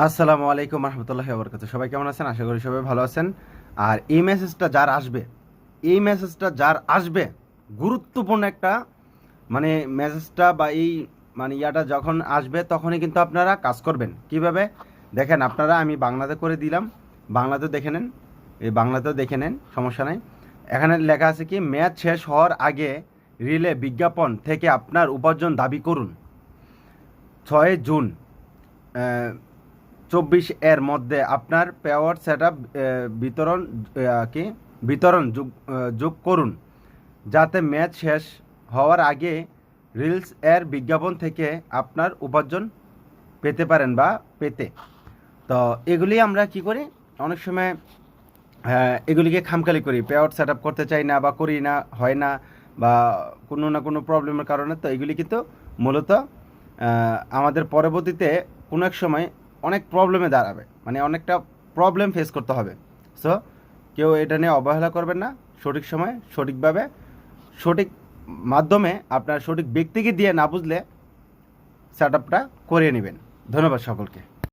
আসসালামু আলাইকুম রহমতুল্লাহ বরকাত সবাই কেমন আছেন? আশা করি সবাই ভালো আছেন। আর এই মেসেজটা যার আসবে, এই মেসেজটা যার আসবে, গুরুত্বপূর্ণ একটা মানে মেসেজটা বা এই মানে ইয়াটা যখন আসবে, তখনই কিন্তু আপনারা কাজ করবেন। কীভাবে? দেখেন, আপনারা, আমি বাংলাতে করে দিলাম। বাংলাতে দেখে নেন। এই বাংলাতেও দেখে নেন, সমস্যা নাই। এখানে লেখা আছে কি ম্যাচ শেষ হওয়ার আগে রিলে বিজ্ঞাপন থেকে আপনার উপার্জন দাবি করুন। ছয় জুন চব্বিশ এর মধ্যে আপনার পেওয়ার সেট বিতরণ কি? বিতরণ যোগ যোগ করুন। যাতে ম্যাচ শেষ হওয়ার আগে রিলস এর বিজ্ঞাপন থেকে আপনার উপার্জন পেতে পারেন বা পেতে। তো এগুলি আমরা কি করি? অনেক সময় এগুলিকে খামখালি করি। পেআউট সেট আপ করতে চাই না বা করি না, হয় না বা কোনো না কোনো প্রবলেমের কারণে, তো এগুলি কিন্তু মূলত আমাদের পরবর্তীতে কোনো এক সময় অনেক প্রবলেমে দাঁড়াবে। মানে অনেকটা প্রবলেম ফেস করতে হবে। সো কেউ এটা নিয়ে অবহেলা করবেন না। সঠিক সময়, সঠিকভাবে, সঠিক মাধ্যমে আপনার সঠিক ব্যক্তিকে দিয়ে না বুঝলে সেট আপটা করিয়ে নেবেন। ধন্যবাদ সকলকে।